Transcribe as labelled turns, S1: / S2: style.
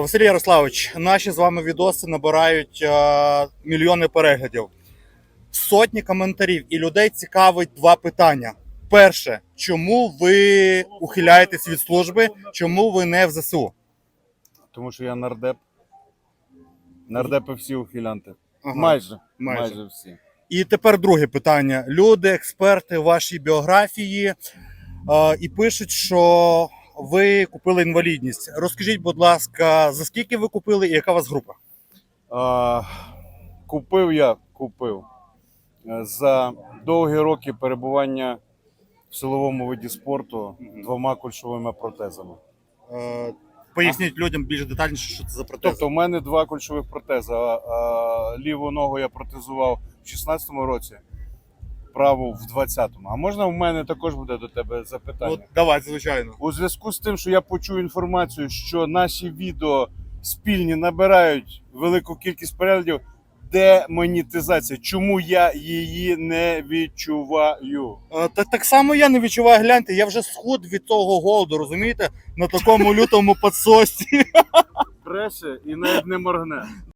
S1: Василь Ярославович, наші з вами відоси набирають е, мільйони переглядів, сотні коментарів, і людей цікавить два питання. Перше, чому ви ухиляєтесь від служби? Чому ви не в ЗСУ?
S2: Тому що я нардеп. Нардепи всі ухилянти.
S1: Ага,
S2: майже,
S1: майже.
S2: майже. всі.
S1: І тепер друге питання. Люди, експерти вашій біографії е, і пишуть, що ви купили інвалідність. Розкажіть, будь ласка, за скільки ви купили і яка у вас група?
S2: А, купив я, купив за довгі роки перебування в силовому виді спорту двома кульшовими протезами.
S1: Е, Поясніть людям більш детальніше, що це за протез.
S2: Тобто, в мене два кульшових протези. Ліву ногу я протезував в 16-му році, праву в 20-му. А можна в мене також буде до тебе запитання?
S1: ну, давай, звичайно.
S2: У зв'язку з тим, що я почув інформацію, що наші відео спільні набирають велику кількість переглядів, де монетизація? Чому я її не відчуваю?
S1: Е, Так, так само я не відчуваю, гляньте, я вже схуд від того голоду, розумієте? На такому лютому подсості.
S2: Бреше і навіть не моргне.